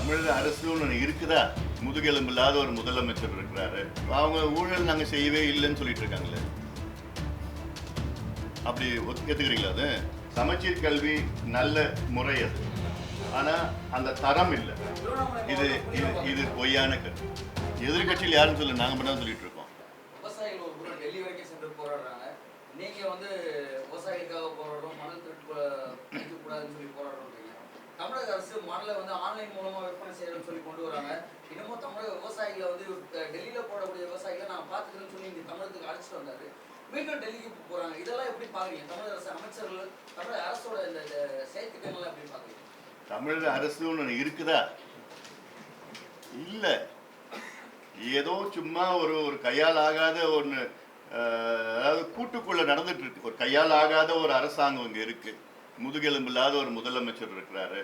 தமிழக அரசுன்னு ஒண்ணு இருக்குதா? முதுகெலும்பு இல்லாத ஒரு முதலமைச்சர் இருக்கிறாரு. அவங்க ஊழல் நாங்க செய்யவே இல்லைன்னு சொல்லிட்டு இருக்காங்களே. அப்படி ஒத்து- ஏத்துக்கிறீங்களா அது? சமச்சீர் கல்வி நல்ல முறை அது. ஆனா அந்த தரம் இல்லை. இது இது இது பொய்யான கருத்து. எதிர்கட்சியில் யாருன்னு சொல்லு நாங்க மட்டும் சொல்லிட்டு இருக்கோம் விவசாயிகள் ஒரு புறம் டெல்லி வரைக்கும் சென்று போராடுறாங்க நீங்க வந்து விவசாயிகளுக்காக போராடுறோம் மணல் திருட்டு கூடாதுன்னு சொல்லி போராடுறோம் தமிழக அரசு மணலை வந்து ஆன்லைன் மூலமா விற்பனை செய்யணும்னு சொல்லி கொண்டு வராங்க. இன்னமும் தமிழக விவசாயிகளை வந்து அஹ், டெல்லியில போடக்கூடிய விவசாயிகளை நான் பார்த்துக்கிறேன்னு சொல்லி இங்க தமிழகத்துக்கு அழைச்சிட்டு வந்தாரு. மீண்டும் டெல்லிக்கு போறாங்க. இதெல்லாம் எப்படி பாக்குறீங்க தமிழக அரசு அமைச்சர்கள் தமிழக அரசோட இந்த இந்த செயற்திட்டங்கள்லாம் எப்படி பாக்குறீங்க தமிழக அரசுன்னு ஒண்ணு இருக்குதா? இல்ல. ஏதோ சும்மா ஒரு ஒரு கையால் ஆகாத ஒன்று அதாவது கூட்டுக்குள்ள நடந்துட்டு இருக்கு. ஒரு கையால் ஆகாத ஒரு அரசாங்கம் இங்கே இருக்கு. முதுகெலும்பு இல்லாத ஒரு முதலமைச்சர் இருக்கிறாரு.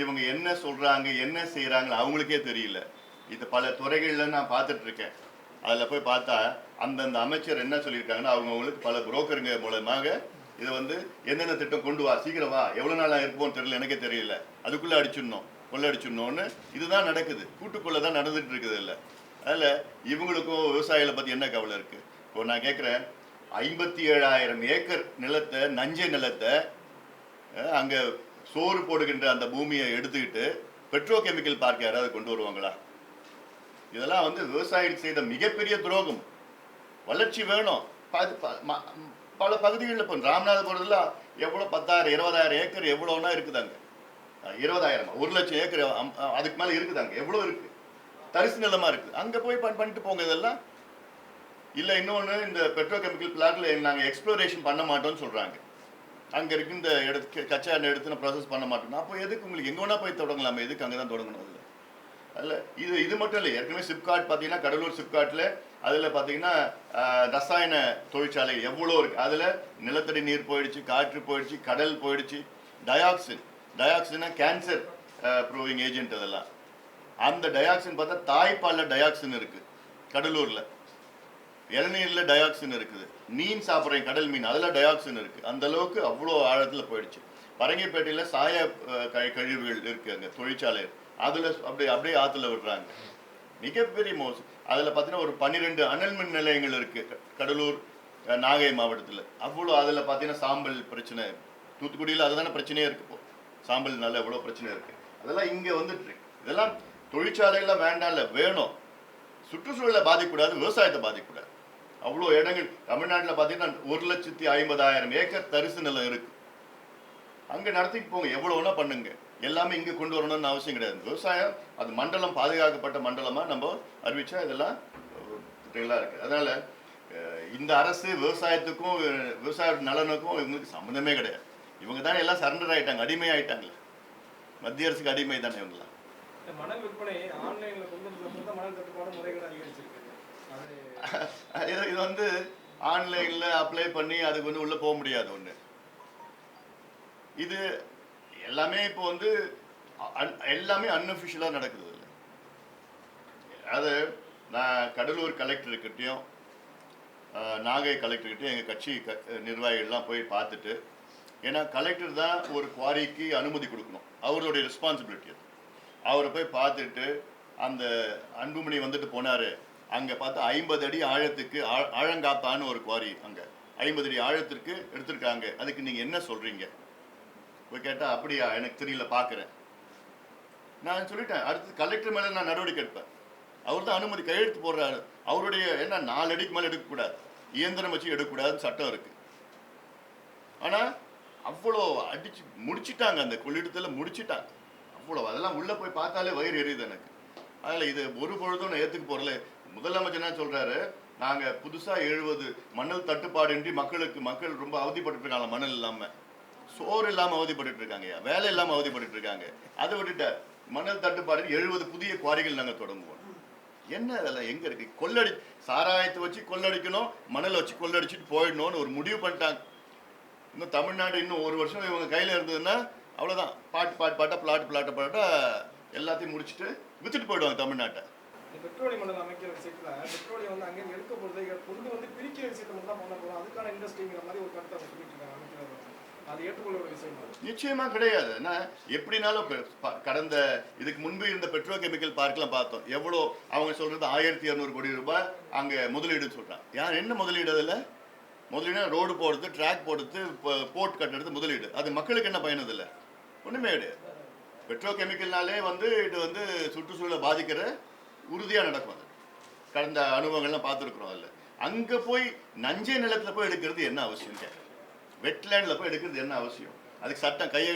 இவங்க என்ன சொல்கிறாங்க என்ன செய்கிறாங்கன்னு அவங்களுக்கே தெரியல. இது பல துறைகளில் நான் பார்த்துட்ருக்கேன். அதில் போய் பார்த்தா அந்தந்த அமைச்சர் என்ன சொல்லியிருக்காங்கன்னா அவங்கவுங்களுக்கு பல புரோக்கருங்க மூலமாக இதை வந்து எந்தெந்த திட்டம் கொண்டு வா சீக்கிரம் வா எவ்வளோ நாளாக இருப்போம்னு தெரியல எனக்கே தெரியல. அதுக்குள்ளே அடிச்சிடணும் கொள்ள அடிச்சிடணும்னு இதுதான் நடக்குது. கூட்டுக்குள்ளே தான் நடந்துகிட்டு இருக்குது இல்லை. அதில் இவங்களுக்கும் விவசாயிகளை பற்றி என்ன கவலை இருக்குது இப்போ நான் கேட்குறேன் ஐம்பத்தி ஏழாயிரம் ஏக்கர் நிலத்தை நஞ்சை நிலத்தை அங்கே சோறு போடுகின்ற அந்த பூமியை எடுத்துக்கிட்டு பெட்ரோ கெமிக்கல் பார்க் யாராவது கொண்டு வருவாங்களா? இதெல்லாம் வந்து விவசாயிகள் செய்த மிகப்பெரிய துரோகம். வளர்ச்சி வேணும். பல பகுதிகளில் இப்போ ராமநாதபுரத்தில் எவ்வளோ பத்தாயிரம் இருபதாயிரம் ஏக்கர் எவ்வளோனா இருக்குதாங்க. அங்கே இருபதாயிரம்? ஒரு லட்சம் ஏக்கர் அதுக்கு மேலே இருக்குதாங்க. எவ்வளோ இருக்கு? தரிசு நிலமாக இருக்குது அங்கே போய் பண்ணிட்டு போங்க இதெல்லாம். இல்லை இன்னொன்று இந்த பெட்ரோ கெமிக்கல் பிளான்ட்ல நாங்கள் எக்ஸ்ப்ளோரேஷன் பண்ண மாட்டோம்னு சொல்கிறாங்க அங்கே இருக்கு இந்த எடுத்து கச்சா எண்ணெய் எடுத்து நான் ப்ராசஸ் பண்ண மாட்டோம் அப்போ எதுக்கு உங்களுக்கு எங்கே வேணா போய் தொடங்கலாமே எதுக்கு அங்கே தான் தொடங்கணும் அதில்? அதில் இது இது மட்டும் இல்லை ஏற்கனவே சிப்காட் பார்த்தீங்கன்னா கடலூர் சிப்காட்டில் அதில் பார்த்தீங்கன்னா ரசாயன தொழிற்சாலை எவ்வளோ இருக்குது அதில் நிலத்தடி நீர் போயிடுச்சு காற்று போயிடுச்சு கடல் போயிடுச்சு டயாக்சின் டயாக்சின்னா கேன்சர் ப்ரூவிங் ஏஜென்ட் அதெல்லாம். அந்த டயாக்சின் பார்த்தா தாய்ப்பாலில் டயாக்சின் இருக்குது கடலூரில். இளநீர்ல டயாக்சின் இருக்குது. மீன் சாப்பிட்றேன் கடல் மீன் அதில் டயாக்சின் இருக்கு. அந்த அளவுக்கு அவ்வளோ ஆழத்தில் போயிடுச்சு. பரங்கிப்பேட்டையில் சாய க- கழிவுகள் இருக்கு அங்கே தொழிற்சாலை. அதில் அப்படியே அப்படியே ஆற்றுல விடுறாங்க. மிகப்பெரிய மோசம் அதில் பார்த்தீங்கன்னா ஒரு பன்னிரெண்டு அனல் மின் நிலையங்கள் இருக்கு க- கடலூர் நாகை மாவட்டத்தில். அவ்வளோ அதில் பார்த்தீங்கன்னா சாம்பல் பிரச்சனை. தூத்துக்குடியில் அதுதானே பிரச்சனையே இருக்கு இப்போ. சாம்பல்னால எவ்வளோ பிரச்சனை இருக்கு. அதெல்லாம் இங்கே வந்துட்டு இதெல்லாம் தொழிற்சாலைகள்லாம் வேண்டாம்ல வேணும். சுற்றுச்சூழலை பாதிக்கக்கூடாது விவசாயத்தை பாதிக்கக்கூடாது. அவ்வளோ இடங்கள். தமிழ்நாட்டில் பார்த்தீங்கன்னா ஒரு லட்சத்தி ஐம்பதாயிரம் ஏக்கர் தரிசு நிலம் இருக்கு. அங்கே நடத்திட்டு போங்க எவ்வளோனா வேணா பண்ணுங்க. எல்லாமே இங்கே கொண்டு வரணும்னு அவசியம் கிடையாது. விவசாயம் அது மண்டலம் பாதுகாக்கப்பட்ட மண்டலமாக நம்ம அறிவிச்சா இதெல்லாம் அஹ், இருக்குது இருக்கு. அதனால இந்த அரசு விவசாயத்துக்கும் விவசாய நலனுக்கும் இவங்களுக்கு சம்மந்தமே கிடையாது. இவங்க தானே எல்லாம் சரண்டர் ஆயிட்டாங்க அடிமை ஆகிட்டாங்களே மத்திய அரசுக்கு அடிமை தானே இவங்களாம் மணல் விற்பனை ஆன்லைனில் கொண்டு மணல் தட்டுப்பாடு முறைகள் அதிகரிச்சு இது இது வந்து ஆன்லைனில் அப்ளை பண்ணி அதுக்கு வந்து உள்ளே போக முடியாது ஒன்று இது எல்லாமே இப்போ வந்து எல்லாமே அன்அஃபிஷியலாக நடக்குது இல்லை அது நான் கடலூர் கலெக்டர்கிட்டையும் நாகை கலெக்டர்கிட்டையும் எங்கள் கட்சி க நிர்வாகிகள்லாம் போய் பார்த்துட்டு ஏன்னா கலெக்டர் தான் ஒரு குவாரிக்கு அனுமதி கொடுக்கணும். அவருடைய ரெஸ்பான்சிபிலிட்டி அது. அவரை போய் பார்த்துட்டு அந்த அன்புமணி வந்துட்டு போனார். அங்கே பார்த்தா ஐம்பது அடி ஆழத்துக்கு ஆ- ஆழங்காப்பான்னு ஒரு குவாரி அங்கே. ஐம்பது அடி ஆழத்திற்கு எடுத்திருக்காங்க. அதுக்கு நீங்கள் என்ன சொல்கிறீங்க போய் கேட்டால் அப்படியா எனக்கு தெரியல பார்க்குறேன் நான் சொல்லிட்டேன் அடுத்து கலெக்டர் மேலே நான் நடவடிக்கை எடுப்பேன். அவர் தான் அனுமதி கையெழுத்து போடுறாரு. அவருடைய என்ன நாலு அடிக்கு மேலே எடுக்கக்கூடாது. இயந்திரம் வச்சு எடுக்கக்கூடாதுன்னு சட்டம் இருக்கு. ஆனால் அவ்வளோ அடிச்சு முடிச்சிட்டாங்க. அந்த கொள்ளிடத்தில் முடிச்சிட்டாங்க. அவ்வளோ அதெல்லாம் உள்ளே போய் பார்த்தாலே வயிறு எரியுது எனக்கு. அதில் இது ஒரு பொழுதும் நான் ஏற்றுக்க போகிறல முதலமைச்சர் என்ன சொல்கிறாரு நாங்கள் புதுசாக எழுபது மணல் தட்டுப்பாடின்றி மக்களுக்கு மக்கள் ரொம்ப அவதிப்பட்டு இருக்காங்க மணல் இல்லாமல் சோறு இல்லாமல் அவதிப்பட்டு இருக்காங்க வேலை இல்லாமல் அவதிப்பட்டு இருக்காங்க அதை விட்டுட்டார் மணல் தட்டுப்பாடு எழுபது புதிய குவாரிகள் நாங்கள் தொடங்குவோம். என்ன அதெல்லாம்? எங்க இருக்கு? கொள்ளடி சாராயத்தை வச்சு கொள்ளடிக்கணும் மணலை வச்சு கொள்ளடிச்சுட்டு போயிடணும்னு ஒரு முடிவு பண்ணிட்டாங்க. இன்னும் தமிழ்நாடு இன்னும் ஒரு வருஷம் இவங்க கையில் இருந்ததுன்னா அவ்வளோதான் பாட்டு பாட்டு பாட்டா பிளாட் பிளாட்டை பாட்டா எல்லாத்தையும் முடிச்சுட்டு வித்துட்டு போயிடுவாங்க தமிழ்நாட்டை. இந்த பெட்ரோலியம் மண்டலம் அமைக்கிற விஷயத்துல பெட்ரோலியம் வந்து அங்கே எடுக்க போறது கொண்டு வந்து பிரிக்கிற விஷயத்தை மட்டும் தான் பண்ண போகிறோம் அதுக்கான இண்டஸ்ட்ரிங்கிற மாதிரி ஒரு கருத்தை அவங்க சொல்லிட்டு இருக்காங்க அது ஏற்றுக்கொள்ள விஷயம் நிச்சயமா கிடையாது. ஏன்னா எப்படினாலும் கடந்த இதுக்கு முன்பு இருந்த பெட்ரோ கெமிக்கல் பார்க்லாம் பார்த்தோம். எவ்வளோ அவங்க சொல்றது ஆயிரத்தி இரநூறு கோடி ரூபாய் அங்க முதலீடுன்னு சொல்றாங்க. யார் என்ன முதலீடு அதுல? முதலீடு ரோடு போடுறது ட்ராக் போடுறது போர்ட் கட்டுறது முதலீடு. அது மக்களுக்கு என்ன பயனது இல்லை ஒண்ணுமே கிடையாது. பெட்ரோ கெமிக்கல்னாலே வந்து இது வந்து சுற்றுச்சூழலை பாதிக்கிற உறுதியாக நடக்கும் அது. கடந்த அனுபவங்கள்லாம் பார்த்துருக்குறோம் அதில். அங்கே போய் நஞ்சை நிலத்துல போய் எடுக்கிறது என்ன அவசியம் கேட்குறேன் வெட்லேண்டில் போய் எடுக்கிறது என்ன அவசியம்? அதுக்கு சட்டம் கையை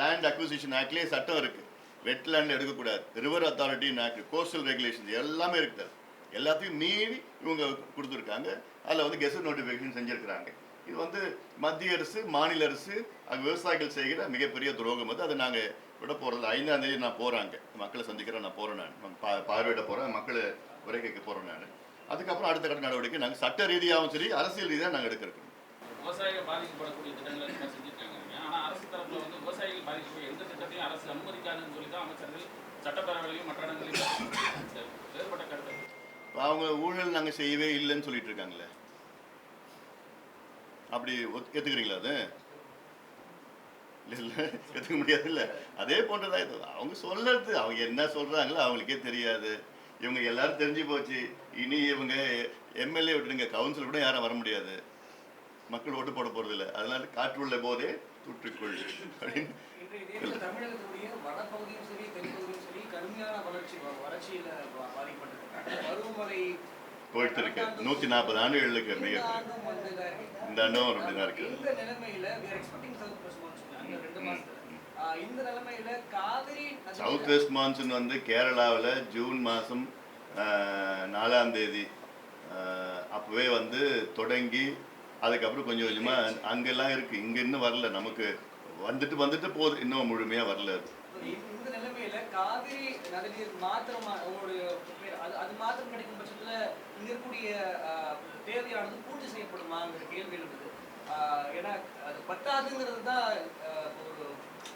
லேண்ட் அக்விசிஷன் ஆக்ட்லேயே சட்டம் இருக்குது வெட்லேண்ட் எடுக்கக்கூடாது. ரிவர் அத்தாரிட்டின்னு ஆக்ட் கோஸ்டல் ரெகுலேஷன்ஸ் எல்லாமே இருக்குது எல்லாத்தையும் மீறி இவங்க கொடுத்துருக்காங்க. அதில் வந்து கெசட் நோட்டிஃபிகேஷன் செஞ்சுருக்கிறாங்க. இது வந்து மத்திய அரசு மாநில அரசு அங்கே விவசாயிகள் செய்கிற மிகப்பெரிய துரோகம் வந்து அதை நாங்கள் விட போகிறது ஐந்தாம் தேதி நான் போகிறாங்க மக்களை சந்திக்கிறேன் நான் போகிறேன் நான். பா பார்வையிட போகிறேன் மக்களை உரை கேட்க போகிறேன் நான். அதுக்கப்புறம் அடுத்த கட்ட நடவடிக்கை நாங்கள் சட்ட ரீதியாகவும் சரி அரசியல் ரீதியாக நாங்கள் எடுக்கிறோம். விவசாயிகள் பாதிக்கப்படக்கூடிய திட்டங்களை இந்த மாதிரி செஞ்சுருக்காங்க ஆனா அரசு தரப்புல வந்து விவசாயிகள் பாதிக்கக்கூடிய எந்த திட்டத்தையும் அரசு அனுமதிக்காதுன்னு சொல்லி தான் அமைச்சர்கள் சட்டப்பேரவையிலையும் மற்ற இடங்களிலும் வேறுபட்ட கருத்து. இப்ப அவங்க ஊழல் நாங்கள் செய்யவே இல்லைன்னு சொல்லிட்டு இருக்காங்களே. அப்படி ஒத்- ஏத்துக்கிறீங்களா அது? இல்லை இல்லை ஏற்றுக்க முடியாது இல்லை அதே போன்றதாக இது. அவங்க சொல்றது அவங்க என்ன சொல்கிறாங்களோ அவங்களுக்கே தெரியாது. இவங்க எல்லாரும் தெரிஞ்சு போச்சு. இனி இவங்க எம்எல்ஏ விட்டுருங்க. கவுன்சில் கூட யாரும் வர முடியாது. மக்கள் ஓட்டு போட போகிறது இல்லை. அதனால காற்றுள்ள போதே தூற்றுக்கொள் அப்படின்னு தமிழகத்துடைய வடபகுதியும் சரி தென்பகுதியும் சரி கடுமையான வளர்ச்சி பாதிக்கப்பட்டிருக்காங்க பருவமழை இருக்கு நூத்தி நாற்பது ஆண்டுகளுக்கு மிக இந்த ஆண்டும் ஆண்டும் அப்படிதான் இருக்கு சவுத் வெஸ்ட் மான்சூன் வந்து கேரளாவில் ஜூன் மாதம் நாலாம் தேதி அப்பவே வந்து தொடங்கி அதுக்கப்புறம் கொஞ்சம் கொஞ்சமாக அங்கெல்லாம் இருக்குது இங்கே இன்னும் வரல. நமக்கு வந்துட்டு வந்துட்டு போகுது. இன்னும் முழுமையாக வரல அது. நிலைமையில காவிரி நதிநீர் மாத்திரம் உங்களுடைய அது அது மாத்திரம் கிடைக்கும் பட்சத்துல இங்க இருக்கக்கூடிய தேவையானது பூர்த்தி செய்யப்படுமாங்கிற கேள்வி இருக்குது ஏன்னா அது பத்தாதுங்கிறது தான் ஒரு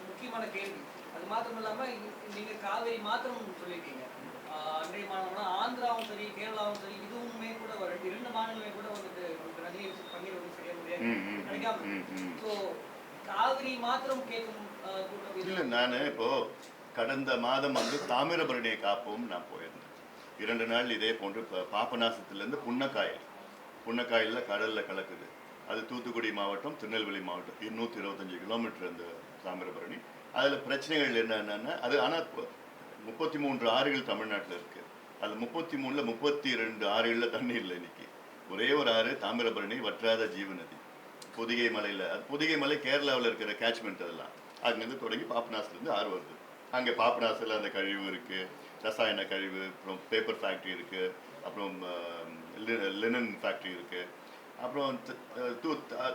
முக்கியமான கேள்வி. அது மாத்திரம் இல்லாம நீங்க காவிரி மாத்திரம் சொல்லியிருக்கீங்க. அன்றைய மாநிலம் ஆந்திராவும் சரி கேரளாவும் சரி இதுவுமே கூட இரண்டு மாநிலமே கூட வந்துட்டு உங்களுக்கு நதிநீர் பன்னீர் வந்து சரியா கிடைக்காம. ஸோ காவிரி மாத்திரம் கேட்கும் இல்லை நான் இப்போ கடந்த மாதம் வந்து தாமிரபரணியை காப்போம் நான் போயிருந்தேன். இரண்டு நாள் இதே போன்று இப்போ பாப்பநாசத்துலேருந்து புன்னக்காயல். புன்னக்காயலில் கடலில் கலக்குது. அது தூத்துக்குடி மாவட்டம் திருநெல்வேலி மாவட்டம் இருநூற்றி இருபத்தஞ்சு கிலோமீட்டர் அந்த தாமிரபரணி. அதில் பிரச்சனைகள் என்னென்னா அது ஆனால் முப்பத்தி மூன்று ஆறுகள் தமிழ்நாட்டில் இருக்குது அது முப்பத்தி மூணில் முப்பத்தி ரெண்டு ஆறுகளில் தண்ணி இல்லை இன்னைக்கு. ஒரே ஒரு ஆறு தாமிரபரணி வற்றாத ஜீவநதி பொதிகை மலையில் அது பொதிகை மலை கேரளாவில் இருக்கிற கேட்ச்மெண்ட் அதெல்லாம். அங்கேருந்து தொடங்கி பாப்பநாசிலேருந்து ஆறு வருது. அங்கே பாபநாசில் அந்த கழிவு இருக்குது ரசாயன கழிவு அப்புறம் பேப்பர் ஃபேக்ட்ரி இருக்குது அப்புறம் லினன் ஃபேக்ட்ரி இருக்குது அப்புறம் தூ தா-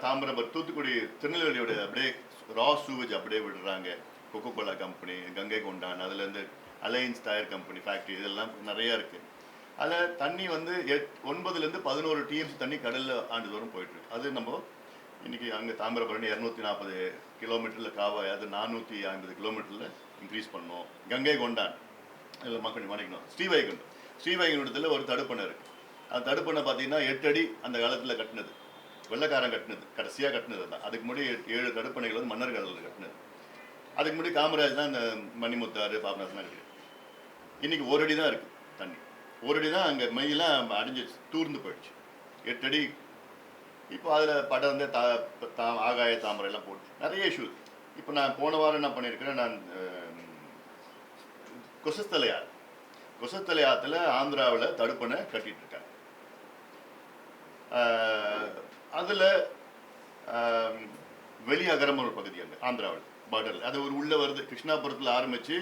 தூத்துக்குடி திருநெல்வேலியோட அப்படியே ரா சூவேஜ் அப்படியே விடுறாங்க. கொக்கோ கோலா கம்பெனி கங்கை கொண்டான் அதுலேருந்து அலையன்ஸ் டயர் கம்பெனி ஃபேக்ட்ரி இதெல்லாம் நிறையா இருக்குது அதில் தண்ணி வந்து எட் ஒன்பதுலேருந்து பதினோரு டிஎம்சி தண்ணி கடலில் ஆண்டுதோறும் போயிட்டுருக்கு அது நம்ம இன்னைக்கு அங்கே தாமிரபரணி இரநூத்தி நாற்பது கிலோமீட்டரில் காவாய் அது நானூற்றி ஐம்பது கிலோமீட்டரில் இன்க்ரீஸ் பண்ணோம் கங்கை கொண்டான். இல்லை மக்கள் மாணிக்கணும் ஸ்ரீவைகுண்டம். ஸ்ரீவைகுண்டத்தில் ஒரு தடுப்பணை இருக்குது அந்த தடுப்பணை பார்த்தீங்கன்னா எட்டு அடி அந்த காலத்தில் கட்டினது. வெள்ளைக்காரன் கட்டினது. கடைசியாக கட்டினது தான். அதுக்கு முன்னாடி ஏ- ஏழு தடுப்பணைகள் வந்து மன்னர் காலத்தில் கட்டினது. அதுக்கு முன்னாடி காமராஜ் தான் இந்த மணிமுத்தாறு பாபநாசம்லாம் இருக்குது இன்னைக்கு ஒரு அடி தான் இருக்குது தண்ணி. ஒரு அடி தான் அங்கே மையெல்லாம் அடிஞ்சிச்சு தூர்ந்து போயிடுச்சு. எட்டு அடி. இப்போ அதில் படர்ந்து தா தா ஆகாய தாமரை எல்லாம் போட்டு. நிறைய இஷ்யூ இப்போ நான் போன வாரம் என்ன பண்ணியிருக்கிறேன் நான் கொசத்தலையார். ஆறு ஆந்திராவில் தடுப்பணை கட்டிட்டு இருக்காங்க அதில் வெளியகரம் ஒரு பகுதி அங்கே ஆந்திராவில் பார்டரில் அது ஒரு உள்ளே வருது. கிருஷ்ணாபுரத்தில் ஆரம்பித்து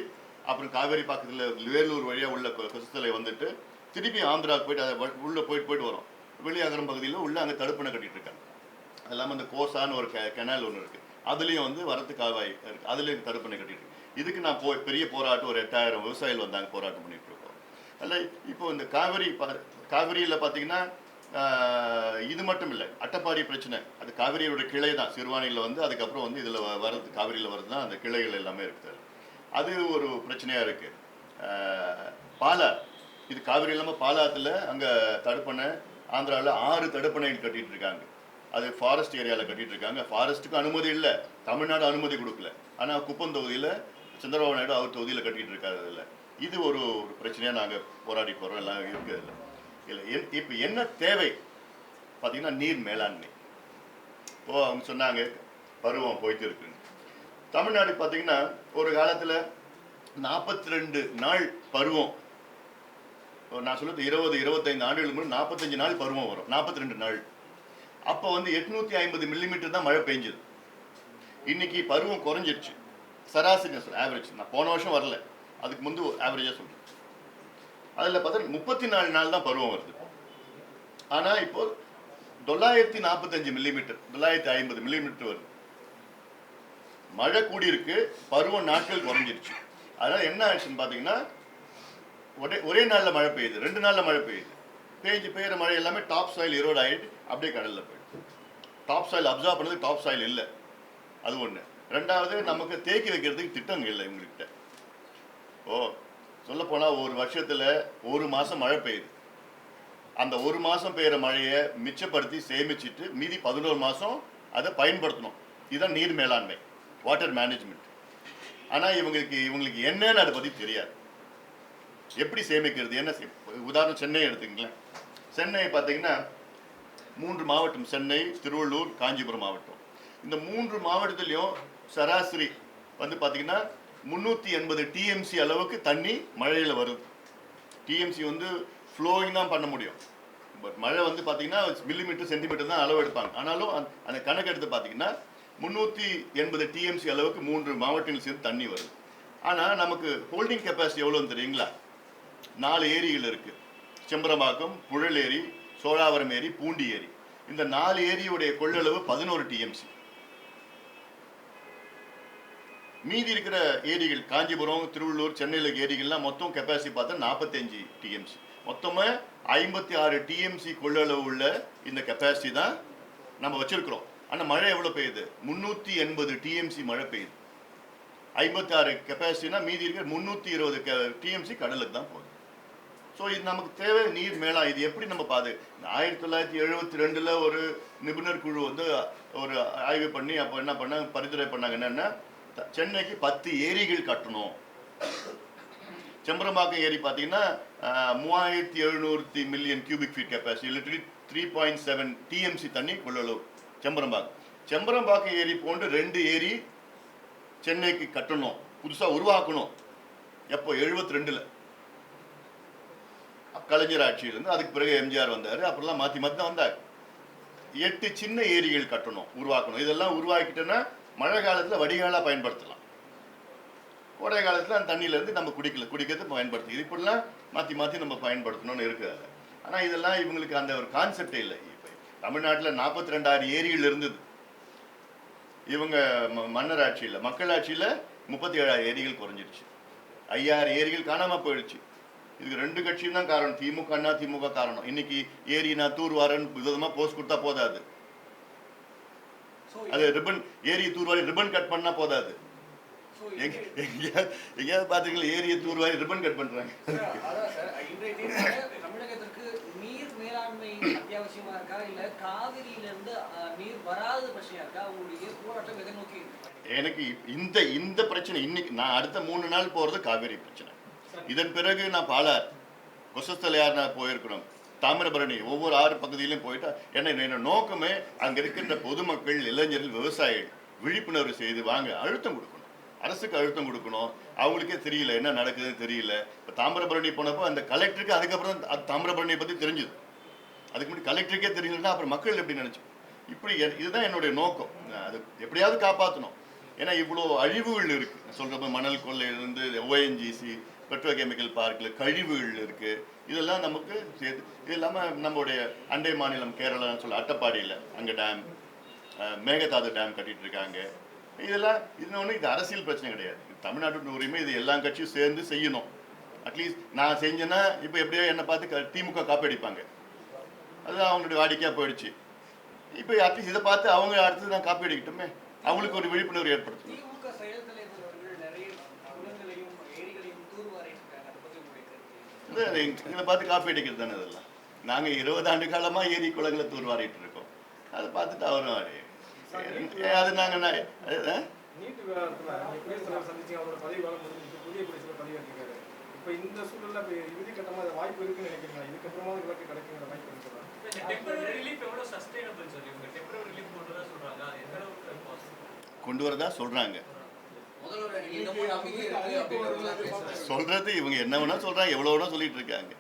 அப்புறம் காவேரி பக்கத்தில் வேலூர் வழியாக உள்ள கொசத்தலை வந்துட்டு திருப்பி ஆந்திராவுக்கு போயிட்டு அதை உள்ளே போயிட்டு போயிட்டு வரும். வெளியகரம் பகுதியில் உள்ள அங்கே தடுப்பணை கட்டிட்டு இருக்காங்க அது இல்லாமல் அந்த கோசான்னு ஒரு கெ கெனால் ஒன்று இருக்குது அதுலேயும் வந்து வரத்து காவாய் இருக்குது அதுலேயும் தடுப்பணை கட்டிட்டு இதுக்கு நான் போய் பெரிய போராட்டம் ஒரு எட்டாயிரம் விவசாயிகள் வந்தாங்க போராட்டம் பண்ணிட்டு இருக்கோம். அதில் இப்போ இந்த காவிரி காவிரியில் பார்த்தீங்கன்னா இது மட்டும் இல்லை அட்டப்பாடி பிரச்சனை. அது காவிரியோட கிளை தான். சிறுவாணியில் வந்து அதுக்கப்புறம் வந்து இதில் வர்றது காவிரியில் வர்றது தான் அந்த கிளைகள் எல்லாமே இருக்குது அது ஒரு பிரச்சனையாக இருக்குது பாலா இது காவிரி இல்லாமல் பாலாத்தில் அங்கே தடுப்பணை ஆந்திராவில் ஆறு தடுப்பணைகள் கட்டிட்டு இருக்காங்க. அது ஃபாரஸ்ட் ஏரியாவில் கட்டிட்டு இருக்காங்க. ஃபாரஸ்ட்டுக்கு அனுமதி இல்லை. தமிழ்நாடு அனுமதி கொடுக்கல. ஆனால் குப்பம் தொகுதியில் சந்திரபாபு நாயுடு அவர் தொகுதியில் கட்டிட்டு இருக்காரு அதில். இது ஒரு ஒரு பிரச்சனையாக நாங்கள் போராடி போகிறோம் எல்லாம் இருக்குது அதில். இல்லை என் இப்போ என்ன தேவை? பார்த்தீங்கன்னா நீர் மேலாண்மை. இப்போ அவங்க சொன்னாங்க பருவம் போயிட்டு இருக்குன்னு. தமிழ்நாடு பார்த்தீங்கன்னா ஒரு காலத்தில் நாற்பத்தி ரெண்டு நாள் பருவம். நான் சொல்லுறது இருபது இருபத்தைந்து ஆண்டுகளுக்கு முன்னாடி நாற்பத்தஞ்சு நாள் பருவம் வரும் நாற்பத்தி ரெண்டு நாள். அப்போ வந்து எட்நூற்றி ஐம்பது மில்லிமீட்டர் தான் மழை பெஞ்சது இன்னைக்கு பருவம் குறைஞ்சிருச்சு. சராசரி ஆவரேஜ் நான் போன வருஷம் வரல. அதுக்கு முந்து ஆவரேஜாக சொல்கிறேன் அதில் பார்த்தா முப்பத்தி நாலு நாள் தான் பருவம் வருது. ஆனால் இப்போ தொள்ளாயிரத்தி நாற்பத்தஞ்சு மில்லிமீட்டர் தொள்ளாயிரத்தி ஐம்பது மில்லிமீட்டர் வருது. மழை கூடியிருக்கு பருவம் நாட்கள் குறைஞ்சிருச்சு. அதனால் என்ன ஆச்சுன்னு பார்த்தீங்கன்னா ஒரே ஒரே நாளில் மழை பெய்யுது ரெண்டு நாளில் மழை பெய்யுது. பேஞ்சு பெய்கிற மழை எல்லாமே டாப் சாயில் ஈரோடு ஆகிட்டு அப்படியே கடலில் போயிடுது. டாப் சாயில் அப்சர்வ் பண்ணது டாப் சாயில் இல்லை. அது ஒன்று ரெண்டாவது நமக்கு தேக்கி வைக்கிறதுக்கு திட்டங்கள் இல்லை இவங்ககிட்ட. ஓ சொல்லப்போனால் ஒரு வருஷத்தில் ஒரு மாதம் மழை பெய்யுது. அந்த ஒரு மாதம் பெய்கிற மழையை மிச்சப்படுத்தி சேமிச்சிட்டு மீதி பதினோரு மாதம் அதை பயன்படுத்தணும். இதுதான் நீர் மேலாண்மை வாட்டர் மேனேஜ்மெண்ட் ஆனால் இவங்களுக்கு இவங்களுக்கு என்னன்னு அதை பற்றி தெரியாது. எப்படி சேமிக்கிறது? என்ன உதாரணம் சென்னை எடுத்துங்களேன் சென்னை பார்த்தீங்கன்னா மூன்று மாவட்டம் சென்னை திருவள்ளூர் காஞ்சிபுரம் மாவட்டம். இந்த மூன்று மாவட்டத்துலேயும் சராசரி வந்து பார்த்தீங்கன்னா முந்நூற்றி எண்பது டிஎம்சி அளவுக்கு தண்ணி மழையில் வருது. டிஎம்சி வந்து ஃப்ளோயிங் தான் பண்ண முடியும். பட் மழை வந்து பார்த்தீங்கன்னா மில்லிமீட்டர் சென்டிமீட்டர் தான் அளவு எடுப்பாங்க. ஆனாலும் அந்த- கணக்கு எடுத்து பார்த்தீங்கன்னா முந்நூற்றி எண்பது டிஎம்சி அளவுக்கு மூன்று மாவட்டங்கள் சேர்ந்து தண்ணி வருது. ஆனால் நமக்கு ஹோல்டிங் கெப்பாசிட்டி எவ்வளோன்னு தெரியுங்களா? நாலு ஏரிகள் இருக்குது செம்பரம்பாக்கம் புழல் ஏரி சோழாவரம் ஏரி பூண்டி ஏரி. இந்த நாலு ஏரியுடைய கொள்ளளவு பதினோரு டிஎம்சி மீதி இருக்கிற ஏரிகள் காஞ்சிபுரம் திருவள்ளூர் சென்னையில் ஏரிகள்லாம் மொத்தம் கெப்பாசிட்டி பார்த்தா நாற்பத்தஞ்சு டிஎம்சி மொத்தமாக ஐம்பத்தி ஆறு டிஎம்சி கொள்ளளவு உள்ள இந்த கெப்பாசிட்டி தான் நம்ம வச்சுருக்குறோம். ஆனால் மழை எவ்வளோ பெய்யுது? முந்நூற்றி எண்பது டிஎம்சி மழை பெய்யுது. ஐம்பத்தி ஆறு கெப்பாசிட்டினா மீதி இருக்கிற முந்நூற்றி இருபது க டிஎம்சி கடலுக்கு தான் போகுது. ஸோ இது நமக்கு தேவை நீர் மேலா. இது எப்படி நம்ம பாது ஆயிரத்தி தொள்ளாயிரத்தி எழுபத்தி ரெண்டில் ஒரு நிபுணர் குழு வந்து ஒரு ஆய்வு பண்ணி அப்போ என்ன பண்ணாங்க? பரிந்துரை பண்ணாங்க. என்னென்னா சென்னைக்கு பத்து ஏரிகள் கட்டணும். செம்பரம்பாக்கம் ஏரி பார்த்தீங்கன்னா மூவாயிரத்தி எழுநூற்றி million cubic feet capacity literally three point seven TMC தண்ணி கொள்ளளவு செம்பரம்பாக்கம். செம்பரம்பாக்கம் ஏரி போன்று ரெண்டு ஏரி சென்னைக்கு கட்டணும் புதுசாக உருவாக்கணும். எப்போ? எழுபத்தி ரெண்டில். கலைஞர் ஆட்சியிலேருந்து அதுக்கு பிறகு எம்ஜிஆர் வந்தார் அப்புறம்லாம் மாற்றி மாற்றி தான் வந்தார். எட்டு சின்ன ஏரிகள் கட்டணும் உருவாக்கணும். இதெல்லாம் உருவாக்கிட்டோன்னா மழை காலத்தில் வடிகாலாக பயன்படுத்தலாம். கோடை காலத்தில் அந்த தண்ணியிலேருந்து நம்ம குடிக்கல குடிக்கிறது பயன்படுத்தி. இது இப்படிலாம் மாற்றி மாற்றி நம்ம பயன்படுத்தணும்னு இருக்குது. அதில் ஆனால் இதெல்லாம் இவங்களுக்கு அந்த ஒரு கான்செப்டே இல்லை. இப்போ தமிழ்நாட்டில் நாற்பத்தி ரெண்டாயிரம் ஏரிகள் இருந்தது. இவங்க ம- மன்னர் ஆட்சியில் மக்கள் ஆட்சியில் முப்பத்தி ஏழாயிரம் ஏரிகள் குறைஞ்சிருச்சு. ஐயாயிரம் ஏரிகள் காணாமல் போயிடுச்சு. இதுக்கு ரெண்டு கட்சியும் தான் காரணம். திமுகனா திமுக காரணம். இன்னைக்கு ஏரி நான் தூர்வாரன்னு விதமாக போஸ்ட் கொடுத்தா போதாது. அது ரிப்பன் ஏரி தூர்வாரி ரிப்பன் கட் பண்ணா போதாது. எங்கேயாவது பார்த்துருக்கீங்களா ஏரியை தூர்வாரி ரிப்பன் கட் பண்ணுறாங்க அதான் சார் இன்றைய தேதியில தமிழகத்திற்கு நீர் மேலாண்மை அத்தியாவசியமா இருக்கா? இல்ல காவிரியில இருந்து அஹ், நீர் வராத பிரச்சனையா இருக்கா? உங்களுடைய போராட்டம் எதை நோக்கி இருக்கு? எனக்கு இந்த இந்த பிரச்சனை இன்னைக்கு நான் அடுத்த மூணு நாள் போகிறது காவேரி பிரச்சனை. இதன் பிறகு நான் பாலார் கொசஸ்தலையார் நான் போயிருக்கிறோம். தாமிரபரணி ஒவ்வொரு ஆறு பகுதியிலும் போயிட்டா என்ன என்னோட நோக்கமே அங்கே இருக்கின்ற பொதுமக்கள் இளைஞர்கள் விவசாயிகள் விழிப்புணர்வு செய்து வாங்க அழுத்தம் கொடுக்கணும். அரசுக்கு அழுத்தம் கொடுக்கணும். அவங்களுக்கே தெரியல என்ன நடக்குதுன்னு தெரியல. இப்போ தாமிரபரணி போனப்போ அந்த கலெக்டருக்கு அதுக்கப்புறம் தான் அது தாமிரபரணியை பற்றி தெரிஞ்சுது. அதுக்கு முன்னாடி கலெக்டருக்கே தெரியலன்னா அப்புறம் மக்கள் எப்படி நினைச்சோம் இப்படி இதுதான் என்னுடைய நோக்கம். அது எப்படியாவது காப்பாற்றணும் ஏன்னா இவ்வளோ அழிவுகள் இருக்கு. சொல்ற மணல் கொள்ளையிலிருந்து ஓஎன்ஜிசி பெட்ரோ கெமிக்கல் பார்க்கில் கழிவுகள் இருக்குது இதெல்லாம் நமக்கு சேர்த்து இது இல்லாமல் நம்மளுடைய அண்டை மாநிலம் கேரளான்னு சொல்ல அட்டப்பாடியில் அங்கே டேம் மேகதாது டேம் கட்டிகிட்டு இருக்காங்க. இதெல்லாம் இன்னொன்று இது அரசியல் பிரச்சனை கிடையாது. தமிழ்நாட்டு உரிமை இது எல்லா கட்சியும் சேர்ந்து செய்யணும். அட்லீஸ்ட் நான் செஞ்சேன்னா இப்போ எப்படியோ என்னை பார்த்து க- திமுக காப்பீடிப்பாங்க. அது அவங்களுடைய வாடிக்கையாக போயிடுச்சு. இப்போ அட்லீஸ்ட் இதை பார்த்து அவங்க அடுத்தது நான் காப்பி அடிக்கட்டுமே. அவங்களுக்கு ஒரு விழிப்புணர்வு ஏற்படுத்தணும் திமுக செயல் தலைவர் அவர்கள் நிறைய குளங்களையும் ஏரிகளையும் தூர்வாரிட்டு இருக்காங்க அதை பத்தி உங்களுடைய இதை பார்த்து காப்பி அடிக்கிறது தானே இதெல்லாம். நாங்கள் இருபது ஆண்டு காலமாக ஏரி குளங்களை தூர்வாரிட்டு இருக்கோம். அதை பார்த்துட்டு அவரும் அது நாங்கள் இப்போ இந்த சூழல்ல இப்போ இறுதி வாய்ப்பு இருக்குன்னு நினைக்கிறீங்களா? இதுக்கப்புறமா வாய்ப்பு இருக்குதா? ரிலீஃப் கொண்டு தான் சொல்றாங்க. சொல்றது இவங்க என்ன வேணா சொல்றாங்க எவ்வளவு வேணா சொல்லிட்டு இருக்காங்க.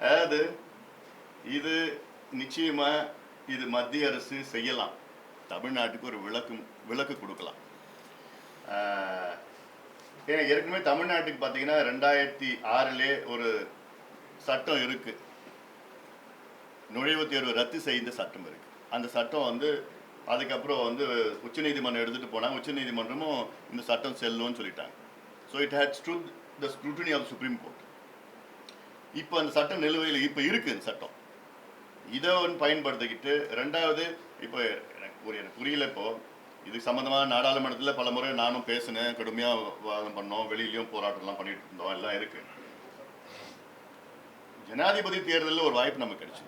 அதாவது இது நிச்சயமா இது மத்திய அரசு செய்யலாம். தமிழ்நாட்டுக்கு ஒரு விளக்கு விளக்கு கொடுக்கலாம். ஏன்னா ஏற்கனவே தமிழ்நாட்டுக்கு பார்த்தீங்கன்னா ரெண்டாயிரத்தி ஆறிலே ஒரு சட்டம் இருக்கு. நுழைவுத் தேர்வு ரத்து செய்த சட்டம் இருக்கு. அந்த சட்டம் வந்து அதுக்கப்புறம் வந்து உச்சநீதிமன்றம் எடுத்துட்டு போனாங்க. உச்சநீதிமன்றமும் இந்த சட்டம் செல்லும்னு சொல்லிட்டாங்க. So it had stood the scrutiny of supreme court இப்போ அந்த சட்டம் நிலுவையில் இப்போ இருக்கு இந்த சட்டம். இதை ஒன்று பயன்படுத்திக்கிட்டு ரெண்டாவது இப்போ எனக்கு புரிய எனக்கு புரியல இப்போ. இது சம்மந்தமாக நாடாளுமன்றத்தில் பல முறை நானும் பேசினேன். கடுமையாக வாதம் பண்ணோம். வெளியிலையும் போராட்டம்லாம் பண்ணிட்டு இருந்தோம். எல்லாம் இருக்கு. ஜனாதிபதி தேர்தலில் ஒரு வாய்ப்பு நமக்கு கிடைச்சி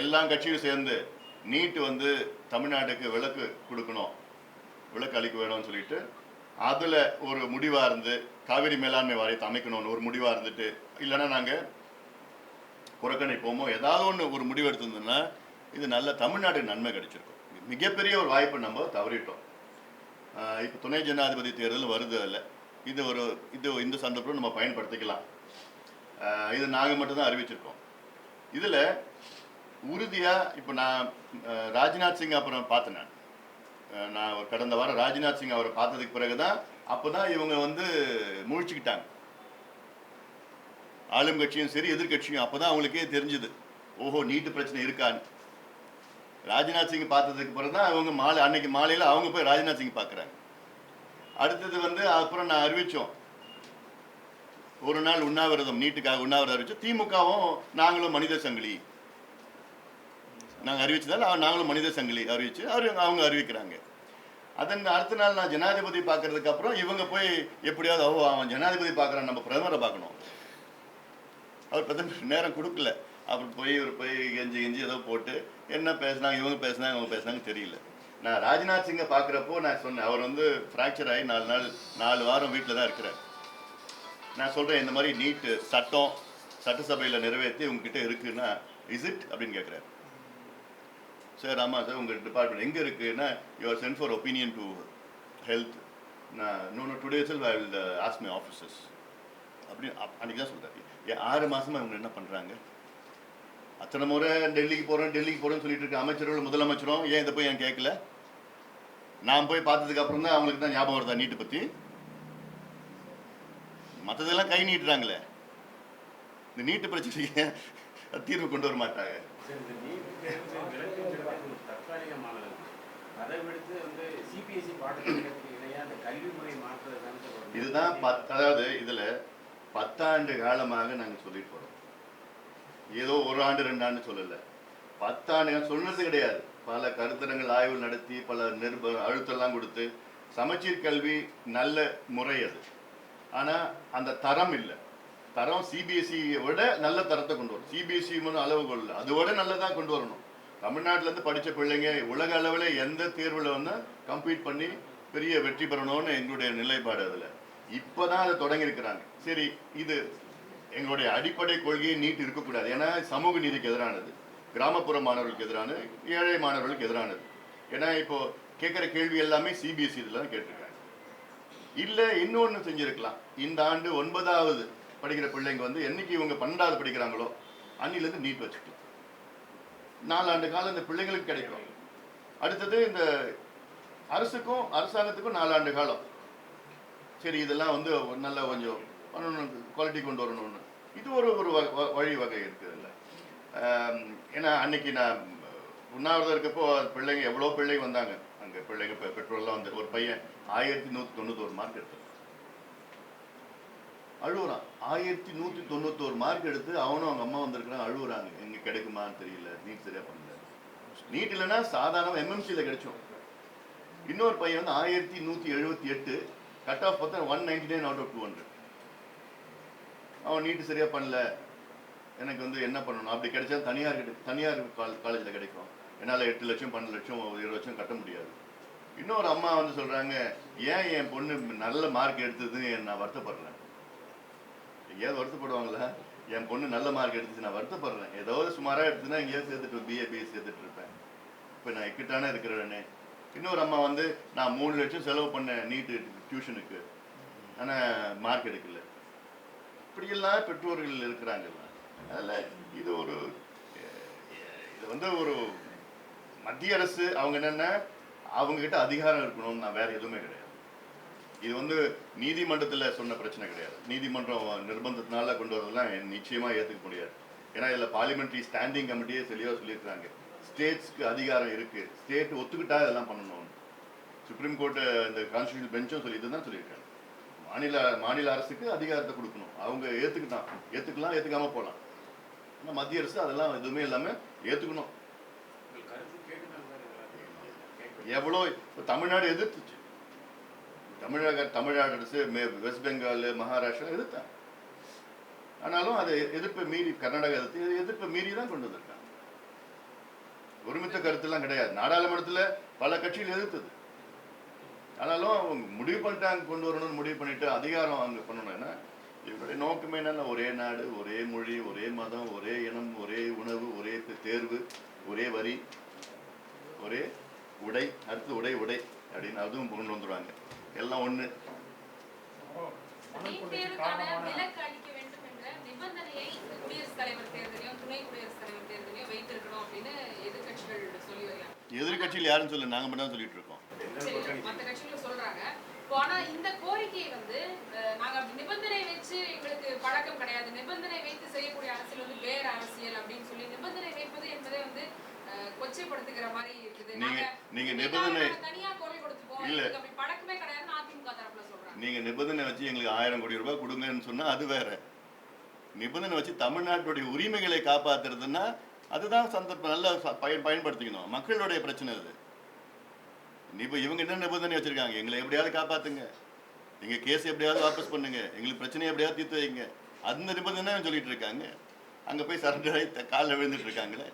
எல்லா கட்சியும் சேர்ந்து நீட் வந்து தமிழ்நாட்டுக்கு விளக்கு கொடுக்கணும். விளக்கு அளிக்க வேணும்னு சொல்லிட்டு அதில் ஒரு முடிவாக இருந்து காவிரி மேலாண்மை வாரியத்தை அமைக்கணும்னு ஒரு முடிவாக இருந்துட்டு இல்லைன்னா நாங்கள் புறக்கணிப்போமோ ஏதாவது ஒன்று ஒரு முடிவு எடுத்திருந்தோம்னா இது நல்ல தமிழ்நாட்டுக்கு நன்மை கிடைச்சிருக்கும். மிகப்பெரிய ஒரு வாய்ப்பை நம்ம தவறிட்டோம். இப்போ துணை ஜனாதிபதி தேர்தல் வருது அதில். இது ஒரு இது இந்த சந்தர்ப்பம் நம்ம பயன்படுத்திக்கலாம். இது நாங்கள் மட்டும்தான் அறிவிச்சிருக்கோம். இதில் உறுதியாக இப்போ நான் ராஜ்நாத் சிங் அப்புறம் பார்த்தேன் நான். நான் கடந்த வாரம் ராஜ்நாத் சிங் அவரை பார்த்ததுக்கு பிறகு தான் அப்போ தான் இவங்க வந்து முழிச்சுக்கிட்டாங்க. ஆளும் கட்சியும் சரி எதிர்கட்சியும் அப்போ தான் அவங்களுக்கே தெரிஞ்சுது. ஓஹோ நீட்டு பிரச்சனை இருக்கான்னு. ராஜ்நாத் சிங் பார்த்ததுக்கு பிறகு தான் அவங்க மாலை அன்னைக்கு மாலையில் அவங்க போய் ராஜ்நாத் சிங் பார்க்குறாங்க. அடுத்தது வந்து அப்புறம் நான் அறிவித்தோம் ஒரு நாள் உண்ணாவிரதம் நீட்டுக்காக உண்ணாவிரதம் அறிவிச்சோம். திமுகவும் நாங்களும் மனித சங்கிலி. நாங்கள் அறிவிச்சதால் நாங்களும் மனித சங்கிலி அறிவிச்சு அவர் அவங்க அறிவிக்கிறாங்க. அதன் அடுத்த நாள் நான் ஜனாதிபதி பார்க்கறதுக்கு அப்புறம் இவங்க போய் எப்படியாவது ஓ அவன் ஜனாதிபதி பார்க்குறான் நம்ம பிரதமரை பார்க்கணும் அவர் பிரதமர் நேரம் கொடுக்கல. அப்புறம் போய் இவர் போய் கெஞ்சி கெஞ்சி ஏதோ போட்டு என்ன பேசுனாங்க இவங்க பேசுனாங்க அவங்க பேசினாங்க தெரியல. நான் ராஜ்நாத் சிங்கை பார்க்குறப்போ நான் சொன்னேன் அவர் வந்து ஃப்ராக்சர் ஆகி நாலு நாள் நாலு வாரம் வீட்டில் தான் இருக்கிறார். நான் சொல்கிறேன் இந்த மாதிரி நீட்டு சட்டம் சட்டசபையில் நிறைவேற்றி உங்ககிட்ட இருக்குன்னா இஸ் இட் அப்படின்னு கேட்குறாரு சார் ஆமாம் சார் உங்கள் டிபார்ட்மெண்ட் எங்கே இருக்குன்னா your sent for opinion to health நான் no no today cell I will ask my officers அப்படின்னு அன்றைக்கி தான் சொல்கிறேன் ஏன் ஆறு மாதமாக இவங்க என்ன பண்ணுறாங்க அத்தனை முறை டெல்லிக்கு போகிறோம் டெல்லிக்கு போகிறோம்னு சொல்லிட்டு இருக்க அமைச்சர்கள் முதலமைச்சரும் ஏன் இதை போய் ஏன் கேட்கல? நான் போய் பார்த்ததுக்கு அப்புறம் தான் அவங்களுக்கு தான் ஞாபகம் வருதா நீட்டை பற்றி மற்றதெல்லாம் கை நீட்டுறாங்களே. இந்த நீட்டு பிரச்சனைக்கு தீர்வு கொண்டு வர மாட்டாங்க சரி, இந்த நீட் தேர்வு விலக்குங்கிறது ஒரு தற்காலிகமானது அதை விடுத்து வந்து சிபிஎஸ்சி பாடத்திட்டத்துக்கு இணையா அந்த கல்வி முறை மாற்றுறது தானே சார் ஒரு இதுதான் பத் அதாவது இதில் பத்தாண்டு காலமாக நாங்கள் சொல்லிட்டு போகிறோம் ஏதோ ஒரு ஆண்டு ரெண்டு ஆண்டு சொல்லலை. பத்தாண்டு சொன்னது கிடையாது. பல கருத்தரங்கள் ஆய்வு நடத்தி பல நிருப அழுத்தம்லாம் கொடுத்து சமச்சீர் கல்வி நல்ல முறை அது. ஆனால் அந்த தரம் இல்லை. தரம் சிபிஎஸ்சியை விட நல்ல தரத்தை கொண்டு வரணும். சிபிஎஸ்சி அளவுகோல் இல்லை. அதை விட நல்லதாக கொண்டு வரணும். தமிழ்நாட்டிலேருந்து படித்த பிள்ளைங்க உலக அளவில் எந்த தேர்வில் வந்து கம்ப்ளீட் பண்ணி பெரிய வெற்றி பெறணும்னு எங்களுடைய நிலைப்பாடு அதில். இப்போ தான் அதை தொடங்கியிருக்கிறாங்க சரி இது எங்களுடைய அடிப்படை கொள்கையை நீட் இருக்கக்கூடாது ஏன்னா சமூக நீதிக்கு எதிரானது. கிராமப்புற மாணவர்களுக்கு எதிரானது ஏழை மாணவர்களுக்கு எதிரானது. ஏன்னா இப்போது கேட்குற கேள்வி எல்லாமே சிபிஎஸ்சி இதில் தான் கேட்டிருக்காங்க. இல்லை இன்னொன்று செஞ்சுருக்கலாம். இந்த ஆண்டு ஒன்பதாவது படிக்கிற பிள்ளைங்க வந்து என்னைக்கு இவங்க பன்னெண்டாவது படிக்கிறாங்களோ அன்னிலேருந்து நீட் வச்சுக்கலாம். நாலாண்டு காலம் இந்த பிள்ளைங்களுக்கு கிடைக்கும். அடுத்தது இந்த அரசுக்கும் அரசாங்கத்துக்கும் நாலாண்டு காலம். சரி இதெல்லாம் வந்து நல்லா நல்ல கொஞ்சம் பண்ணணும் குவாலிட்டி கொண்டு வரணும்னு. இது ஒரு ஒரு வ- வழி வகை இருக்குது இல்லை. ஏன்னா அன்னைக்கு நான் உண்ணாவிரதம் இருக்கப்போ பிள்ளைங்க எவ்வளோ பிள்ளைங்க வந்தாங்க. அங்கே பிள்ளைங்க பெ- பெற்றோர்லாம் வந்து ஒரு பையன் ஆயிரத்தி நூற்றி தொண்ணூத்தோரு மார்க் எடுத்தான் அழுவுறான். ஆயிரத்தி நூற்றி தொண்ணூத்தோரு மார்க் எடுத்து அவனும் அவங்க அம்மா வந்திருக்கிறான் அழுவுறாங்க. எங்கே கிடைக்குமான்னு தெரியல நீட் சரியா பண்ணல. நீட் இல்லைன்னா சாதாரண எம்எம்சியில் கிடைச்சோம் இன்னொரு பையன் வந்து ஆயிரத்தி நூற்றி எழுபத்தி எட்டு கட் ஆஃப் பார்த்தா one ninety nine out of two hundred அவன் நீட்டு சரியாக பண்ணல. எனக்கு வந்து என்ன பண்ணணும்? அப்படி கிடைச்சா தனியார் கிட்ட தனியார் காலேஜில் கிடைக்கும். என்னால் எட்டு லட்சம் பன்னெண்டு லட்சம் இருபது லட்சம் கட்ட முடியாது. இன்னொரு அம்மா வந்து சொல்கிறாங்க ஏன் என் பொண்ணு நல்ல மார்க் எடுத்ததுன்னு நான் வருத்தப்படுறேன். எங்கேயாவது வருத்தப்படுவாங்களா என் பொண்ணு நல்ல மார்க் எடுத்துச்சு நான் வருத்தப்படுறேன். ஏதாவது சுமாராக எடுத்துன்னா எங்கேயாவது சேர்த்துட்டு பிஏ பிஎஸ்சி சேர்த்துட்டு இருப்பேன். இப்போ நான் இக்கிட்டானே இருக்கிறேனே. இன்னொரு அம்மா வந்து நான் மூணு லட்சம் செலவு பண்ணேன் நீட்டு டியூஷனுக்கு ஆனால் மார்க் எடுக்கல. இப்படியெல்லாம் பெற்றோர்கள் இருக்கிறாங்கல்ல. அதில் இது ஒரு இது வந்து ஒரு மத்திய அரசு அவங்க என்னென்ன அவங்கக்கிட்ட அதிகாரம் இருக்கணும்னு நான் வேறு எதுவுமே கிடையாது. இது வந்து நீதிமன்றத்தில் சொன்ன பிரச்சனை கிடையாது. நீதிமன்றம் நிர்பந்தத்தினால கொண்டு வரதெல்லாம் நிச்சயமா ஏற்றுக்க முடியாது. ஏன்னா இதில் பார்லிமெண்ட்ரி ஸ்டாண்டிங் கமிட்டியே தெளிவாக சொல்லியிருக்காங்க ஸ்டேட்ஸ்க்கு அதிகாரம் இருக்கு. ஸ்டேட் ஒத்துக்கிட்டா இதெல்லாம் பண்ணணும். சுப்ரீம் கோர்ட்டு இந்த கான்ஸ்டியூஷன் பெஞ்சும் சொல்லி தான் சொல்லியிருக்காங்க. மாநில மாநில அரசுக்கு அதிகாரத்தை கொடுக்கணும். அவங்க ஏற்றுக்கிட்டான் ஏற்றுக்கலாம் ஏற்றுக்காம போகலாம் ஆனால் மத்திய அரசு அதெல்லாம் எதுவுமே இல்லாமல் ஏற்றுக்கணும். எவ்வளோ இப்போ தமிழ்நாடு எதிர்த்துச்சு. தமிழக தமிழ்நாடு அரசு மே- வெஸ்ட் பெங்கால் மகாராஷ்டிரா எதிர்த்தாங்க ஆனாலும் அதை எதிர்ப்பை மீறி கர்நாடகா எதிர்த்து எதிர்ப்பு எதிர்ப்பை மீறி தான் கொண்டு வந்திருக்காங்க. ஒருமித்த கருத்துலாம் கிடையாது. நாடாளுமன்றத்தில் பல கட்சிகள் எதிர்த்தது. ஆனாலும் அவங்க முடிவு பண்ணிட்டாங்க கொண்டு வரணும்னு முடிவு பண்ணிட்டு அதிகாரம் அங்கே பண்ணணும்னா இவங்களுடைய இவருடைய நோக்கமே என்னன்னா ஒரே நாடு ஒரே மொழி ஒரே மதம் ஒரே இனம் ஒரே உணவு ஒரே தேர்வு ஒரே வரி ஒரே உடை அடுத்து உடை உடை அப்படின்னு அதுவும் கொண்டு வந்துடுவாங்க எல்லாம் ஒன்று எதிர்கட்சியில் யாரும் சொல்ல நாங்கள் மட்டும் சொல்லிட்டு இருக்கோம். சரி, மத்த கட்சிகளும் சொல்றாங்க. ஆனா இந்த கோரிக்கையை வந்து நாங்க நிபந்தனை வச்சு எங்களுக்கு பழக்கம் கிடையாது. நிபந்தனை வைத்து செய்யக்கூடிய அரசியல் வந்து வேற அரசியல் அப்படின்னு சொல்லி நிபந்தனை வைப்பது என்பதே வந்து கொச்சைப்படுத்துகிற மாதிரி இருக்குது. நீங்க- நாங்க நீங்க நிபந்தனை- நாங்க தனியா குரல் கொடுத்துப்போம். இல்ல. எங்களுக்கு அப்படி பழக்கமே கிடையாதுன்னு அதிமுக தரப்புல சொல்றாங்க. நீங்கள் நிபந்தனை வச்சு எங்களுக்கு ஆயிரம் கோடி ரூபாய் கொடுங்கன்னு சொன்னால் அது வேற. நிபந்தனை வச்சு தமிழ்நாட்டுடைய உரிமைகளை காப்பாத்துறதுன்னா அதுதான் சந்தர்ப்பம். நல்லா பயன் பயன்படுத்திக்கணும். மக்களுடைய பிரச்சனை அது. இப்போ இவங்க என்ன நிபந்தனை வச்சிருக்காங்க? எங்களை எப்படியாவது காப்பாத்துங்க. எங்க கேஸ் எப்படியாவது வாபஸ் பண்ணுங்க. எங்களுக்கு பிரச்சனையை எப்படியாவது தீர்த்து வைங்க. அந்த நிபந்தனை சொல்லிட்டு இருக்காங்க. அங்க போய் சரண்டர் ஆகி காலில் விழுந்துட்டு இருக்காங்களே.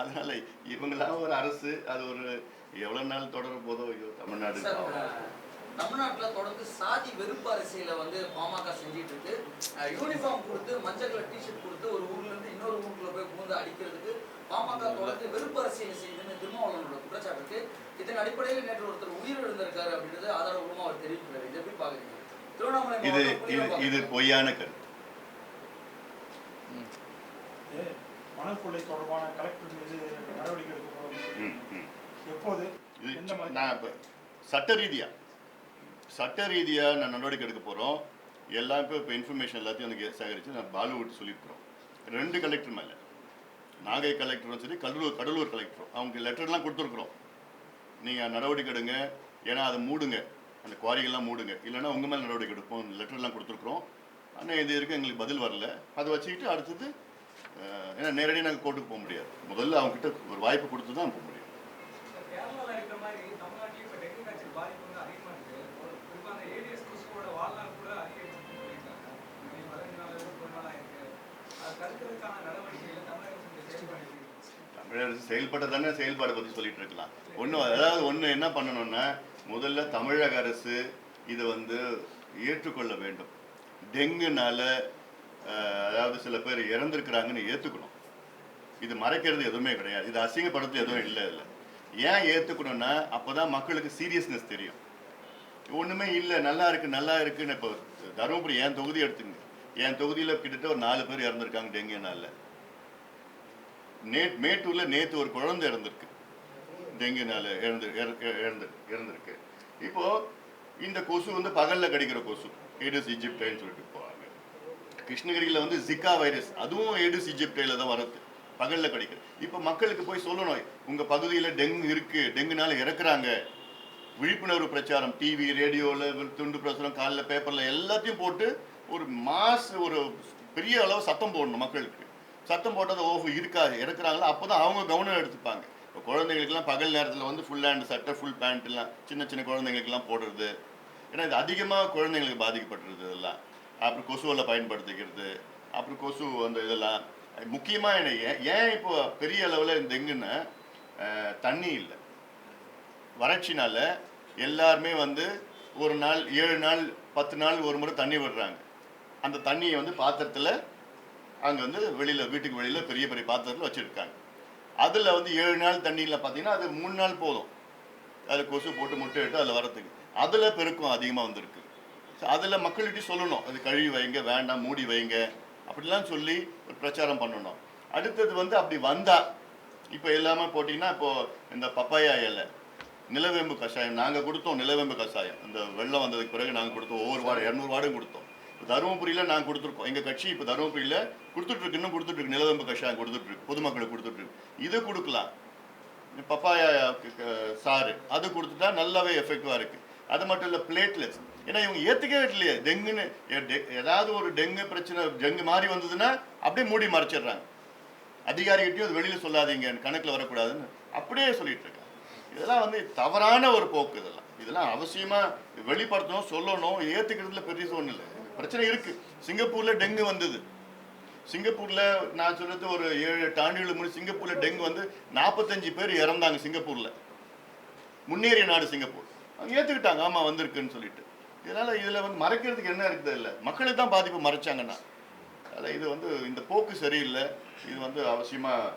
அதனால இவங்களாம் ஒரு அரசு அது ஒரு எவ்வளவு நாள் தொடர போதோ ஐயோ தமிழ்நாடு தமிழ்நாட்டுல தொடர்ந்து சாதி வெறுப்பு அரசியலை வந்து பாமக செஞ்சிட்டு இருக்கு யூனிஃபார்ம் கொடுத்து மஞ்சள் கலர் டிஷர்ட் கொடுத்து ஒரு ஊர்ல இருந்து இன்னொரு ஊருக்குள்ள போய் புகுந்து அடிக்கிறதுக்கு பாமக தொடர்ந்து வெறுப்பு அரசியல் செய்யுதுன்னு திருமாவளவனோட குற்றச்சாட்டு இருக்கு. இதன் அடிப்படையில் நேற்று ஒருத்தர் உயிர் இழந்திருக்காரு அப்படின்றது ஆதாரபூர்வமா அவர் தெரிவிக்கிறார். இதை எப்படி பாக்குறீங்க திருவண்ணாமலை இது இது பொய்யான கருத்து. மணல் கொள்ளை தொடர்பான கலெக்டர் நடவடிக்கை எடுக்கப்படும். எப்போது? நான் இப்போ சட்ட ரீதியா சட்ட ரீதியா நான் நடவடிக்கை எடுக்க போறோம். எல்லாருக்கும் இப்போ இன்ஃபர்மேஷன் எல்லாத்தையும் எனக்கு சேகரித்து நான் பாலுவுட் சொல்லியிருக்கிறோம். ரெண்டு கலெக்டர் மேலே நாகை கலெக்டரும் சரி கடலூர் கடலூர் கலெக்டரும் அவங்க லெட்டர்லாம் கொடுத்துருக்குறோம். நீங்கள் நடவடிக்கை எடுங்க. ஏன்னா அதை மூடுங்க. அந்த குவாரிகள்லாம் மூடுங்க. இல்லைன்னா உங்கள் மேலே நடவடிக்கை எடுப்போம். லெட்டர்லாம் கொடுத்துருக்குறோம். ஆனால் இது வரைக்கும் எங்களுக்கு பதில் வரல. அதை வச்சுக்கிட்டு அடுத்தது ஏன்னா நேரடியாக நாங்கள் கோர்ட்டுக்கு போக முடியாது. முதல்ல அவங்ககிட்ட ஒரு வாய்ப்பு கொடுத்து தான் போக முடியும். தமிழக அரசு செயல்பட தானே செயல்பாடு பற்றி சொல்லிட்டு இருக்கலாம். ஒன்று அதாவது ஒன்று என்ன பண்ணணும்னா முதல்ல தமிழக அரசு இதை வந்து ஏற்றுக்கொள்ள வேண்டும். டெங்குனால அதாவது சில பேர் இறந்துருக்குறாங்கன்னு ஏற்றுக்கணும் இது மறைக்கிறது எதுவுமே கிடையாது. இது அசிங்கப்படுறது எதுவும் இல்லை இல்லை ஏன் ஏற்றுக்கணும்னா அப்போ தான் மக்களுக்கு சீரியஸ்னஸ் தெரியும். ஒன்றுமே இல்லை நல்லா இருக்கு நல்லா இருக்குன்னு இப்போ தருமபுரி என் தொகுதி எடுத்துங்க என் தொகுதியில் கிட்டத்தட்ட ஒரு நாலு பேர் இறந்துருக்காங்க டெங்குனால நே மேட்டூர்ல நேத்து ஒரு குழந்தை இறந்திருக்கு. டெங்குனால இறந்து இறந்து இறந்திருக்கு. இப்போ இந்த கொசு வந்து பகல்ல கடிக்கிற கொசு. ஏடிஸ் இஜிப்டைன்னு சொல்லிட்டு இப்போ கிருஷ்ணகிரியில் வந்து ஜிகா வைரஸ் அதுவும் ஏடிஸ் இஜிப்டைல தான் வரது பகலில் கடிக்கிறது இப்போ மக்களுக்கு போய் சொல்லணும். உங்கள் பகுதியில் டெங்கு இருக்குது டெங்குனால இறக்குறாங்க. விழிப்புணர்வு பிரச்சாரம் டிவி ரேடியோவில் துண்டு பிரசுரம் காலில் பேப்பரில் எல்லாத்தையும் போட்டு ஒரு மாஸ் ஒரு பெரிய அளவு சத்தம் போடணும் மக்களுக்கு. சத்தம் போட்டது ஓஹோ இருக்கா? இறக்குறாங்களா? அப்போ தான் அவங்க கவனம் எடுத்துப்பாங்க. இப்போ குழந்தைங்களுக்குலாம் பகல் நேரத்தில் வந்து ஃபுல் ஹேண்ட் சட்டை ஃபுல் பேண்ட்லாம் சின்ன சின்ன குழந்தைங்களுக்குலாம் போடுறது. ஏன்னா இது அதிகமாக குழந்தைங்களுக்கு பாதிக்கப்பட்டுருது இதெல்லாம். அப்புறம் கொசுவில் பயன்படுத்திக்கிறது அப்புறம் கொசு அந்த இதெல்லாம். முக்கியமாக என்ன ஏன் ஏன் இப்போ பெரிய அளவில் இந்த டெங்குன்னா தண்ணி இல்லை. வறட்சினால எல்லாருமே வந்து ஒரு நாள் ஏழு நாள் பத்து நாள் ஒரு முறை தண்ணி விடுறாங்க. அந்த தண்ணியை வந்து பாத்திரத்தில் அங்கே வந்து வெளியில் வீட்டுக்கு வெளியில் பெரிய பெரிய பாத்திரத்தில் வச்சுருக்காங்க. அதில் வந்து ஏழு நாள் தண்ணியில் பார்த்தீங்கன்னா அது மூணு நாள் போதும். அது கொசு போட்டு முட்டை எடுத்து அதில் வரத்துக்கு அதில் பெருக்கம் அதிகமாக வந்திருக்கு. அதில் மக்கள்கிட்ட சொல்லணும். அது கழுவி வைங்க வேண்டாம் மூடி வைங்க. அப்படிலாம் சொல்லி ஒரு பிரச்சாரம் பண்ணணும். அடுத்தது வந்து அப்படி வந்தா இப்போ எல்லாமே போட்டிங்கன்னா இப்போ இந்த பப்பாயா இலை நிலவேம்பு கஷாயம் நாங்கள் கொடுத்தோம் நிலவேம்பு கஷாயம். இந்த வெள்ளம் வந்ததுக்கு பிறகு நாங்கள் கொடுத்தோம். ஒவ்வொரு வார்டு இரநூறு வார்டும் கொடுத்தோம். தருமபுரியில் நாங்கள் கொடுத்துருக்கோம். எங்கள் கட்சி இப்போ தருமபுரியில் கொடுத்துட்ருக்கு இன்னும் கொடுத்துட்ருக்கு நிலவேம்பு கஷாயம் கொடுத்துட்ருக்கு பொதுமக்களுக்கு கொடுத்துட்ருக்கு இது கொடுக்கலாம். பப்பாயா சாறு. அது கொடுத்துட்டா நல்லாவே எஃபெக்டிவாக இருக்குது அது மட்டும் இல்லை பிளேட்லெட்ஸ் ஏன்னா இவங்க ஏற்றுக்கவே இல்லையே. டெங்குன்னு டெ- ஏதாவது ஒரு டெங்கு பிரச்சனை டெங்கு மாதிரி வந்ததுன்னா அப்படியே மூடி மறைச்சிடுறாங்க. அதிகாரிகிட்டையும் அது வெளியில் சொல்லாதீங்க கணக்கில் வரக்கூடாதுன்னு அப்படியே சொல்லிட்டு இருக்காங்க. இதெல்லாம் வந்து தவறான ஒரு போக்கு இதெல்லாம். இதெல்லாம் அவசியமாக வெளிப்படுத்தணும் சொல்லணும். ஏற்றுக்கிறதுல பெரிய ஒன்றும் இல்லை. பிரச்சனை இருக்குது சிங்கப்பூரில் டெங்கு வந்தது. சிங்கப்பூர்ல நான் சொல்றது ஒரு ஏழு எட்டு ஆண்டுகளுக்கு முன்னாடி சிங்கப்பூர்ல டெங்கு வந்து நாற்பத்தஞ்சு பேர் இறந்தாங்க சிங்கப்பூர்ல. முன்னேறிய நாடு சிங்கப்பூர். அவங்க ஏத்துக்கிட்டாங்க. ஆமா வந்திருக்குன்னு சொல்லிட்டு. இதனால இதுல வந்து மறைக்கிறதுக்கு என்ன இருக்குது இல்லை. மக்களுக்கு தான் பாதிப்பு மறைச்சாங்கன்னா. அதில் இது வந்து இந்த போக்கு சரியில்லை. இது வந்து அவசியமாக